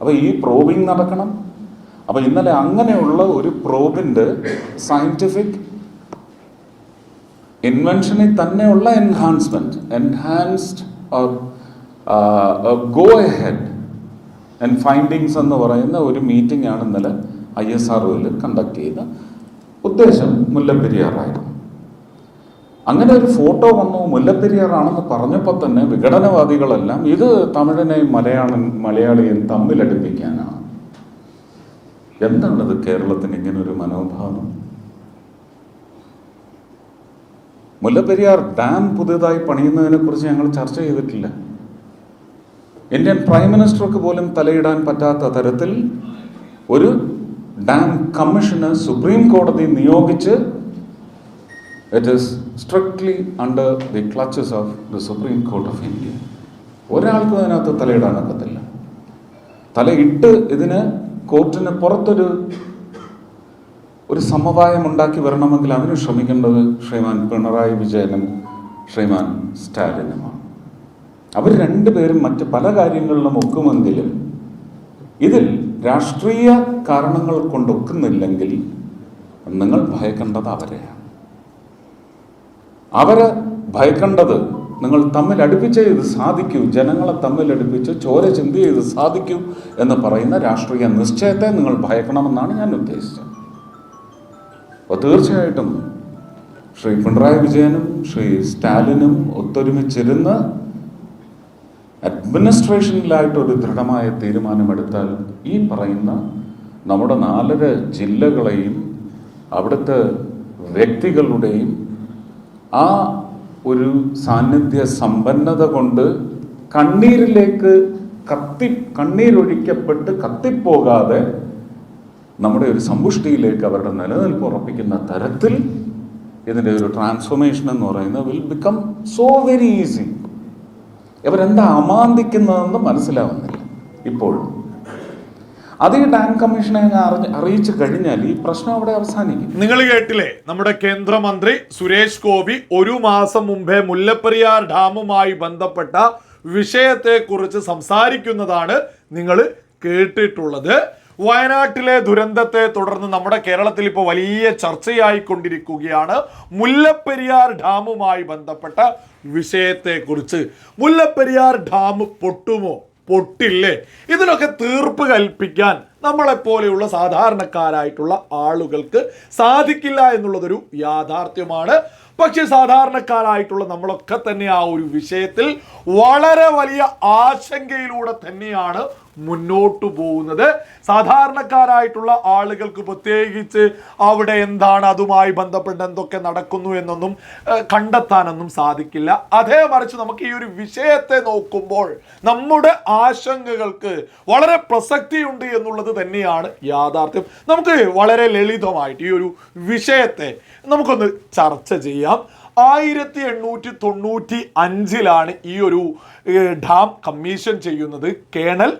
അപ്പോൾ ഈ പ്രോബിങ് നടക്കണം. അപ്പോൾ ഇന്നലെ അങ്ങനെയുള്ള ഒരു പ്രോബിന്റെ സയന്റിഫിക് ഇൻവെൻഷനിൽ തന്നെയുള്ള enhancement enhanced or go ahead and findings എന്ന് പറയുന്ന ഒരു മീറ്റിംഗ് ആണ് ഇന്നലെ ഐ എസ് ആർ കണ്ടക്ട് ചെയ്ത ഉദ്ദേശം മുല്ലപ്പെരിയാറായിരുന്നു അങ്ങനെ ഒരു ഫോട്ടോ വന്നു മുല്ലപ്പെരിയാറാണെന്ന് പറഞ്ഞപ്പോൾ തന്നെ വിഘടനവാദികളെല്ലാം ഇത് തമിഴനെയും മലയാളം മലയാളിയും തമ്മിലടുപ്പിക്കാനാണ്. എന്താണത് കേരളത്തിന് ഇങ്ങനെ ഒരു മനോഭാവം? മുല്ലപ്പെരിയാർ ഡാം പുതിയതായി പണിയുന്നതിനെ കുറിച്ച് ഞങ്ങൾ ചർച്ച ചെയ്തിട്ടില്ല. ഇന്ത്യൻ പ്രൈം മിനിസ്റ്റർക്ക് പോലും തലയിടാൻ പറ്റാത്ത തരത്തിൽ ഒരു ഡാം കമ്മീഷന് സുപ്രീം കോടതി നിയോഗിച്ച് it is strictly under the clutches of the supreme court of India ഒരാൾക്കും അതിനകത്ത് തലയിടാനൊക്കത്തില്ല തലയിട്ട് ഇതിന് കോർട്ടിന് പുറത്തൊരു ഒരു സമവായം ഉണ്ടാക്കി വരണമെങ്കിൽ അതിന് ശ്രമിക്കേണ്ടത് ശ്രീമാൻ പിണറായി വിജയനും ശ്രീമാൻ സ്റ്റാലിനുമാണ്. അവർ രണ്ടുപേരും മറ്റ് പല കാര്യങ്ങളിലും ഒക്കുമെങ്കിലും ഇതിൽ രാഷ്ട്രീയ കാരണങ്ങൾ കൊണ്ടൊക്കുന്നില്ലെങ്കിൽ നിങ്ങൾ ഭയക്കേണ്ടത് അവരെയാണ്. അവരെ ഭയക്കേണ്ടത് നിങ്ങൾ തമ്മിൽ അടുപ്പിച്ചേ ഇത് സാധിക്കൂ. ജനങ്ങളെ തമ്മിൽ അടുപ്പിച്ച് ചോര ചിന്തി ഇത് സാധിക്കൂ എന്ന് പറയുന്ന രാഷ്ട്രീയ നിശ്ചയത്തെ നിങ്ങൾ ഭയക്കണമെന്നാണ് ഞാൻ ഉദ്ദേശിച്ചത്. അപ്പോൾ തീർച്ചയായിട്ടും ശ്രീ പിണറായി വിജയനും ശ്രീ സ്റ്റാലിനും ഒത്തൊരുമിച്ചിരുന്ന് അഡ്മിനിസ്ട്രേഷനിലായിട്ട് ഒരു ദൃഢമായ തീരുമാനമെടുത്താൽ ഈ പറയുന്ന നമ്മുടെ നാലര ജില്ലകളെയും അവിടുത്തെ വ്യക്തികളുടെയും ആ ഒരു സാന്നിധ്യ സമ്പന്നത കൊണ്ട് കണ്ണീരിലേക്ക് കത്തി കണ്ണീരൊഴിക്കപ്പെട്ട് കത്തിപ്പോകാതെ നമ്മുടെ ഒരു സമ്പുഷ്ടിയിലേക്ക് അവരുടെ നിലനിൽപ്പ് ഉറപ്പിക്കുന്ന തരത്തിൽ ഇതിന്റെ ഒരു ട്രാൻസ്ഫോർമേഷൻ എന്ന് പറയുന്നത് will become so very easy ഇവരെന്താ അമാന്തിക്കുന്നതെന്ന് മനസ്സിലാവുന്നില്ല. ഇപ്പോഴും അത് ഈ ഡാം കമ്മീഷനെ അറിഞ്ഞ് അറിയിച്ചു കഴിഞ്ഞാൽ ഈ പ്രശ്നം അവിടെ അവസാനിക്കും. നിങ്ങൾ കേട്ടില്ലേ? നമ്മുടെ കേന്ദ്രമന്ത്രി സുരേഷ് ഗോപി ഒരു മാസം മുമ്പേ മുല്ലപ്പെരിയാർ ഡാമുമായി ബന്ധപ്പെട്ട വിഷയത്തെക്കുറിച്ച് സംസാരിക്കുന്നതാണ് നിങ്ങൾ കേട്ടിട്ടുള്ളത്. വയനാട്ടിലെ ദുരന്തത്തെ തുടർന്ന് നമ്മുടെ കേരളത്തിൽ ഇപ്പോൾ വലിയ ചർച്ചയായി ചർച്ചയായിക്കൊണ്ടിരിക്കുകയാണ്. മുല്ലപ്പെരിയാർ ഡാമുമായി ബന്ധപ്പെട്ട വിഷയത്തെക്കുറിച്ച്. മുല്ലപ്പെരിയാർ ഡാം പൊട്ടുമോ? പൊട്ടില്ലേ? ഇതിനൊക്കെ തീർപ്പ് കൽപ്പിക്കാൻ നമ്മളെപ്പോലെയുള്ള സാധാരണക്കാരായിട്ടുള്ള ആളുകൾക്ക് സാധിക്കില്ല എന്നുള്ളതൊരു യാഥാർത്ഥ്യമാണ്. പക്ഷേ സാധാരണക്കാരായിട്ടുള്ള നമ്മളൊക്കെ തന്നെ ആ ഒരു വിഷയത്തിൽ വളരെ വലിയ ആശങ്കയിലൂടെ തന്നെയാണ് മുന്നോട്ടു പോകുന്നത്. സാധാരണക്കാരായിട്ടുള്ള ആളുകൾക്ക് പ്രത്യേകിച്ച് അവിടെ എന്താണ് അതുമായി ബന്ധപ്പെട്ട് എന്തൊക്കെ നടക്കുന്നു എന്നൊന്നും കണ്ടെത്താനൊന്നും സാധിക്കില്ല. അതേ മറിച്ച് നമുക്ക് ഈ ഒരു വിഷയത്തെ നോക്കുമ്പോൾ നമ്മുടെ ആശങ്കകൾക്ക് വളരെ പ്രസക്തിയുണ്ട് എന്നുള്ളത് തന്നെയാണ് യാഥാർത്ഥ്യം. നമുക്ക് വളരെ ലളിതമായിട്ട് ഈ ഒരു വിഷയത്തെ നമുക്കൊന്ന് ചർച്ച ചെയ്യാം. ആയിരത്തി എണ്ണൂറ്റി തൊണ്ണൂറ്റി അഞ്ചിലാണ് ഈ ഒരു ഡാം കമ്മീഷൻ ചെയ്യുന്നത്. കേണൽ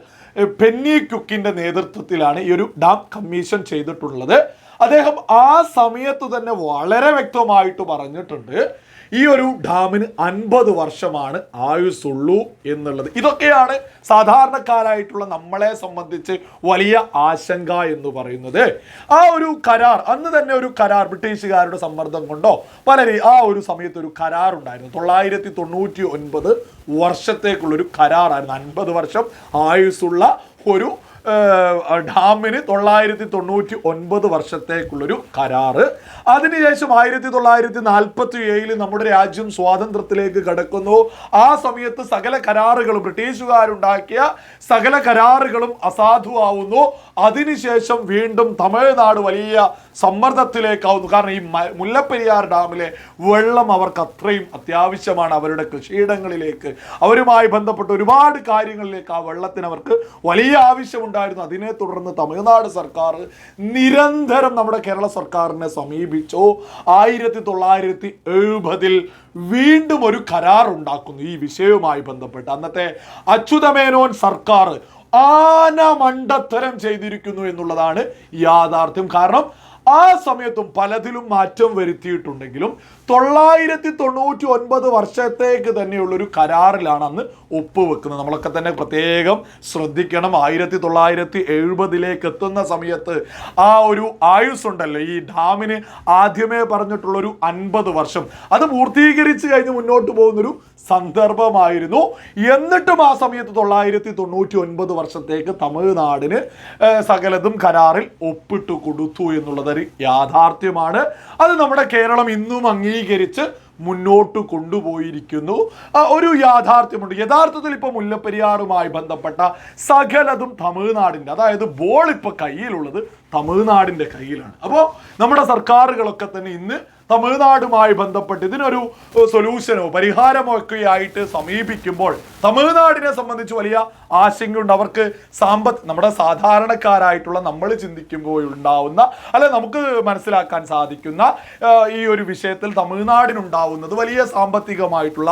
പെന്നി കുക്കിന്റെ നേതൃത്വത്തിലാണ് ഈ ഒരു ഡാം കമ്മീഷൻ ചെയ്തിട്ടുള്ളത്. അദ്ദേഹം ആ സമയത്ത് തന്നെ വളരെ വ്യക്തമായിട്ട് പറഞ്ഞിട്ടുണ്ട്. ഈ ഒരു ഡാമിന് അൻപത് വർഷമാണ് ആയുസ്സുള്ളൂ എന്നുള്ളത്. ഇതൊക്കെയാണ് സാധാരണക്കാരായിട്ടുള്ള നമ്മളെ സംബന്ധിച്ച് വലിയ ആശങ്ക എന്ന് പറയുന്നത്. ആ ഒരു കരാർ അന്ന് തന്നെ ഒരു കരാർ ബ്രിട്ടീഷുകാരുടെ സമ്മർദ്ദം കൊണ്ടോ പലരെ ആ ഒരു സമയത്ത് ഒരു കരാർ ഉണ്ടായിരുന്നു. തൊള്ളായിരത്തി തൊണ്ണൂറ്റി ഒൻപത് വർഷത്തേക്കുള്ളൊരു കരാറായിരുന്നു. അൻപത് വർഷം ആയുസ്സുള്ള ഒരു ഡാമിന് തൊള്ളായിരത്തി തൊണ്ണൂറ്റി ഒൻപത് വർഷത്തേക്കുള്ളൊരു കരാറ്. അതിനുശേഷം ആയിരത്തി തൊള്ളായിരത്തി നാൽപ്പത്തി ഏഴിൽ നമ്മുടെ രാജ്യം സ്വാതന്ത്ര്യത്തിലേക്ക് കടക്കുന്നു. ആ സമയത്ത് സകല കരാറുകളും ബ്രിട്ടീഷുകാരുണ്ടാക്കിയ സകല കരാറുകളും അസാധുവാകുന്നു അതിനുശേഷം വീണ്ടും തമിഴ്നാട് വലിയ സമ്മർദ്ദത്തിലേക്കാവുന്നു. കാരണം ഈ മുല്ലപ്പെരിയാർ ഡാമിലെ വെള്ളം അവർക്ക് അത്രയും അത്യാവശ്യമാണ്. അവരുടെ കൃഷിയിടങ്ങളിലേക്ക് അവരുമായി ബന്ധപ്പെട്ട ഒരുപാട് കാര്യങ്ങളിലേക്ക് ആ വെള്ളത്തിന് അവർക്ക് വലിയ ആവശ്യമുണ്ടായിരുന്നു അതിനെ തുടർന്ന് തമിഴ്നാട് സർക്കാർ നിരന്തരം നമ്മുടെ കേരള സർക്കാരിനെ സമീപിച്ചു. ആയിരത്തി തൊള്ളായിരത്തി എഴുപതിൽ വീണ്ടും ഒരു കരാർ ഉണ്ടാക്കുന്നു ഈ വിഷയവുമായി ബന്ധപ്പെട്ട്. അന്നത്തെ അച്യുതമേനോൻ സർക്കാർ ആന മണ്ടത്തരം ചെയ്തിരിക്കുന്നു എന്നുള്ളതാണ് യാഥാർത്ഥ്യം. കാരണം ആ സമയത്തും പലതിലും മാറ്റം വരുത്തിയിട്ടുണ്ടെങ്കിലും തൊള്ളായിരത്തി തൊണ്ണൂറ്റി ഒൻപത് വർഷത്തേക്ക് തന്നെയുള്ളൊരു കരാറിലാണ് അന്ന് ഒപ്പുവെക്കുന്നത്. നമ്മളൊക്കെ തന്നെ പ്രത്യേകം ശ്രദ്ധിക്കണം. ആയിരത്തി തൊള്ളായിരത്തി എഴുപതിലേക്ക് എത്തുന്ന സമയത്ത് ആ ഒരു ആയുസ് ഉണ്ടല്ലോ ഈ ഡാമിന് ആദ്യമേ പറഞ്ഞിട്ടുള്ളൊരു അൻപത് വർഷം. അത് പൂർത്തീകരിച്ച് കഴിഞ്ഞ് മുന്നോട്ട് പോകുന്നൊരു സന്ദർഭമായിരുന്നു. എന്നിട്ടും ആ സമയത്ത് തൊള്ളായിരത്തി തൊണ്ണൂറ്റി ഒൻപത് വർഷത്തേക്ക് തമിഴ്നാടിന് സകലതും കരാറിൽ ഒപ്പിട്ട് കൊടുത്തു എന്നുള്ളതൊരു യാഥാർത്ഥ്യമാണ്. അത് നമ്മുടെ കേരളം ഇന്നും അംഗീകരിച്ച് മുന്നോട്ട് കൊണ്ടുപോയിരിക്കുന്നു. ഒരു യാഥാർത്ഥ്യമുണ്ട്. യഥാർത്ഥത്തിൽ ഇപ്പോൾ മുല്ലപ്പെരിയാറുമായി ബന്ധപ്പെട്ട സകലതും തമിഴ്നാടിന്റെ അതായത് ബോൾ ഇപ്പോൾ കയ്യിലുള്ളത് തമിഴ്നാടിന്റെ കയ്യിലാണ്. അപ്പോൾ നമ്മുടെ സർക്കാരുകളൊക്കെ തന്നെ ഇന്ന് തമിഴ്നാടുമായി ബന്ധപ്പെട്ട് ഇതിനൊരു സൊല്യൂഷനോ പരിഹാരമോ ഒക്കെ ആയിട്ട് സമീപിക്കുമ്പോൾ തമിഴ്നാടിനെ സംബന്ധിച്ച് വലിയ ആശങ്കയുണ്ട്. അവർക്ക് സാമ്പത്ത് നമ്മുടെ സാധാരണക്കാരായിട്ടുള്ള നമ്മൾ ചിന്തിക്കുമ്പോൾ ഉണ്ടാവുന്ന അല്ലെ നമുക്ക് മനസ്സിലാക്കാൻ സാധിക്കുന്ന ഈ ഒരു വിഷയത്തിൽ തമിഴ്നാടിനുണ്ടാവുന്നത് വലിയ സാമ്പത്തികമായിട്ടുള്ള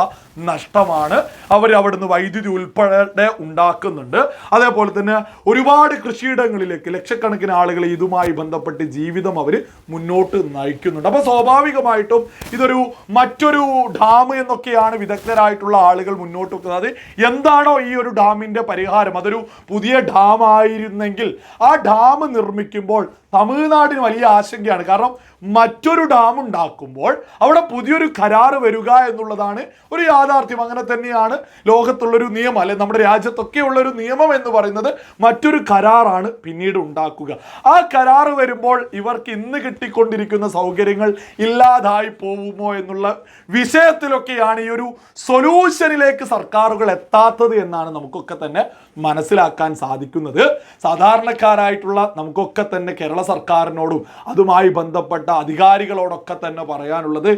നഷ്ടമാണ്. അവർ അവിടുന്ന് വൈദ്യുതി ഉൾപ്പെടെ ഉണ്ടാക്കുന്നുണ്ട്. അതേപോലെ തന്നെ ഒരുപാട് കൃഷിയിടങ്ങളിലേക്ക് ലക്ഷക്കണക്കിന് ആളുകൾ ഇതുമായി ബന്ധപ്പെട്ട് ജീവിതം അവർ മുന്നോട്ട് നയിക്കുന്നുണ്ട്. അപ്പോൾ സ്വാഭാവികമായിട്ടും ഇതൊരു മറ്റൊരു ഡാം എന്നൊക്കെയാണ് വിദഗ്ധരായിട്ടുള്ള ആളുകൾ മുന്നോട്ട് വെക്കുന്നത്. എന്താണോ ഈ ഒരു ഡാമിന്റെ പരിഹാരം? അതൊരു പുതിയ ഡാം ആയിരുന്നെങ്കിൽ ആ ഡാം നിർമ്മിക്കുമ്പോൾ തമിഴ്നാടിന് വലിയ ആശങ്കയാണ്. കാരണം മറ്റൊരു ഡാം ഉണ്ടാക്കുമ്പോൾ അവിടെ പുതിയൊരു കരാറ് വരിക എന്നുള്ളതാണ് ഒരു യാഥാർത്ഥ്യം. അങ്ങനെ തന്നെയാണ് ലോകത്തുള്ളൊരു നിയമം അല്ലെ നമ്മുടെ രാജ്യത്തൊക്കെ ഉള്ളൊരു നിയമം എന്ന് പറയുന്നത് മറ്റൊരു കരാറാണ് പിന്നീട് ഉണ്ടാക്കുക. ആ കരാറ് വരുമ്പോൾ ഇവർക്ക് ഇന്ന് കിട്ടിക്കൊണ്ടിരിക്കുന്ന സൗകര്യങ്ങൾ ഇല്ലാതായി പോകുമോ എന്നുള്ള വിഷയത്തിലൊക്കെയാണ് ഈ ഒരു സൊല്യൂഷനിലേക്ക് സർക്കാരുകൾ എത്താത്തത് എന്നാണ് നമുക്കൊക്കെ തന്നെ മനസ്സിലാക്കാൻ സാധിക്കുന്നത്. സാധാരണക്കാരായിട്ടുള്ള നമുക്കൊക്കെ തന്നെ കേരള സർക്കാരിനോടും അതുമായി ബന്ധപ്പെട്ട അധികാരികളോടൊക്കെ തന്നെ പറയാനുള്ളത്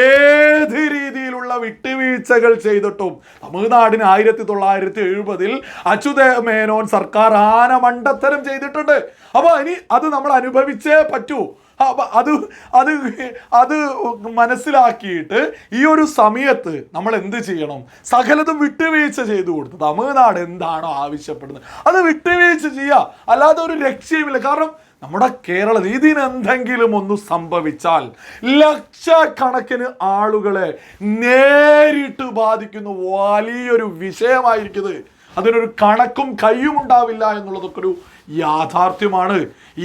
ഏത് രീതിയിലുള്ള വിട്ടുവീഴ്ചകൾ ചെയ്തിട്ടും തമിഴ്നാടിന് ആയിരത്തി തൊള്ളായിരത്തി എഴുപതിൽ അച്യുത മേനോൻ സർക്കാർ ആന മണ്ടത്തരം ചെയ്തിട്ടുണ്ട്. അപ്പോൾ ഇനി അത് നമ്മൾ അനുഭവിച്ചേ പറ്റൂ. അത് അത് അത് മനസ്സിലാക്കിയിട്ട് ഈ ഒരു സമയത്ത് നമ്മൾ എന്ത് ചെയ്യണം? സകലതും വിട്ടുവീഴ്ച ചെയ്തു കൊടുത്തു തമിഴ്നാട് എന്താണോ ആവശ്യപ്പെടുന്നത്. അത് വിട്ടുവീഴ്ച ചെയ്യുക അല്ലാതെ ഒരു രക്ഷയുമില്ല. കാരണം നമ്മുടെ കേരളം ഇതിനെന്തെങ്കിലും ഒന്ന് സംഭവിച്ചാൽ ലക്ഷക്കണക്കിന് ആളുകളെ നേരിട്ട് ബാധിക്കുന്ന വലിയൊരു വിഷയമായിരിക്കുന്നത് അതിനൊരു കണക്കും കയ്യും ഉണ്ടാവില്ല എന്നുള്ളതൊക്കെ ഒരു യാഥാർത്ഥ്യമാണ്.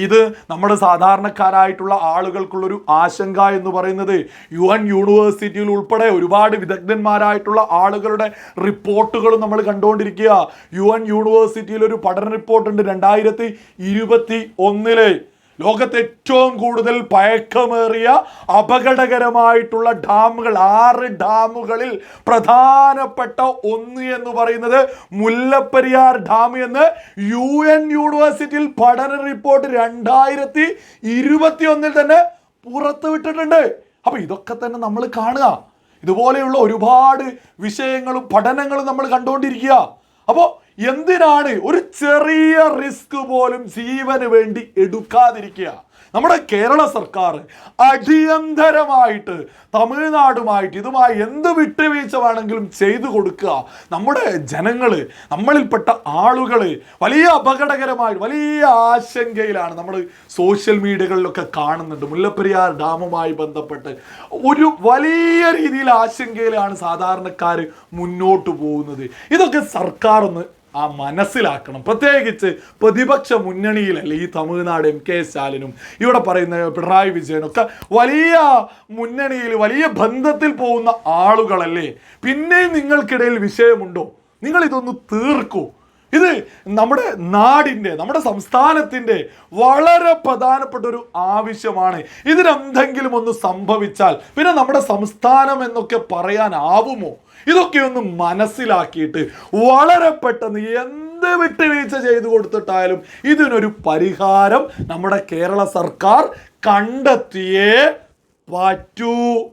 ഇത് നമ്മുടെ സാധാരണക്കാരായിട്ടുള്ള ആളുകൾക്കുള്ളൊരു ആശങ്ക എന്ന് പറയുന്നത് യു എൻ യൂണിവേഴ്സിറ്റിയിൽ ഉൾപ്പെടെ ഒരുപാട് വിദഗ്ധന്മാരായിട്ടുള്ള ആളുകളുടെ റിപ്പോർട്ടുകളും നമ്മൾ കണ്ടുകൊണ്ടിരിക്കുക യു എൻ യൂണിവേഴ്സിറ്റിയിൽ ഒരു പഠന റിപ്പോർട്ടുണ്ട് രണ്ടായിരത്തി ഇരുപത്തി ഒന്നിൽ. ലോകത്തെ ഏറ്റവും കൂടുതൽ പഴക്കമേറിയ അപകടകരമായിട്ടുള്ള ഡാമുകൾ ആറ് ഡാമുകളിൽ പ്രധാനപ്പെട്ട ഒന്ന് എന്ന് പറയുന്നത് മുല്ലപ്പെരിയാർ ഡാം എന്ന് യു എൻ യൂണിവേഴ്സിറ്റിയിൽ പഠന റിപ്പോർട്ട് രണ്ടായിരത്തി ഇരുപത്തി ഒന്നിൽ തന്നെ പുറത്തു വിട്ടിട്ടുണ്ട്. അപ്പൊ ഇതൊക്കെ തന്നെ നമ്മൾ കാണുക. ഇതുപോലെയുള്ള ഒരുപാട് വിഷയങ്ങളും പഠനങ്ങളും നമ്മൾ കണ്ടുകൊണ്ടിരിക്കുക. അപ്പോൾ എന്തിനാണ് ഒരു ചെറിയ റിസ്ക് പോലും ജീവന് വേണ്ടി എടുക്കാതിരിക്കുക? നമ്മുടെ കേരള സർക്കാർ അടിയന്തരമായിട്ട് തമിഴ്നാടുമായിട്ട് ഇതുമായി എന്ത് വിട്ടുവീഴ്ച വേണമെങ്കിലും ചെയ്തു കൊടുക്കുക. നമ്മുടെ ജനങ്ങൾ നമ്മളിൽപ്പെട്ട ആളുകൾ വലിയ അപകടകരമായി വലിയ ആശങ്കയിലാണ് നമ്മൾ സോഷ്യൽ മീഡിയകളിലൊക്കെ കാണുന്നുണ്ട്. മുല്ലപ്പെരിയാർ ഡാമുമായി ബന്ധപ്പെട്ട് ഒരു വലിയ രീതിയിൽ ആശങ്കയിലാണ് സാധാരണക്കാർ മുന്നോട്ട് പോകുന്നത്. ഇതൊക്കെ സർക്കാർ ഒന്ന് ആ മനസ്സിലാക്കണം. പ്രത്യേകിച്ച് പ്രതിപക്ഷ മുന്നണിയിലല്ലേ ഈ തമിഴ്നാട് എം കെ സ്റ്റാലിനും ഇവിടെ പറയുന്ന പിണറായി വിജയനൊക്കെ വലിയ മുന്നണിയിൽ വലിയ ബന്ധത്തിൽ പോകുന്ന ആളുകളല്ലേ? പിന്നെയും നിങ്ങൾക്കിടയിൽ വിഷയമുണ്ടോ? നിങ്ങൾ ഇതൊന്ന് തീർക്കൂ. ഇത് നമ്മുടെ നാടിന്റെ നമ്മുടെ സംസ്ഥാനത്തിന്റെ വളരെ പ്രധാനപ്പെട്ട ഒരു ആവശ്യമാണ്. ഇതിനെന്തെങ്കിലും ഒന്ന് സംഭവിച്ചാൽ പിന്നെ നമ്മുടെ സംസ്ഥാനം എന്നൊക്കെ പറയാനാവുമോ? ഇതൊക്കെ ഒന്ന് മനസ്സിലാക്കിയിട്ട് വളരെ പെട്ടെന്ന് എന്ത് വിട്ടുവീഴ്ച ചെയ്തു കൊടുത്തിട്ടായാലും ഇതിനൊരു പരിഹാരം നമ്മുടെ കേരള സർക്കാർ കണ്ടെത്തിയേ പറ്റൂ.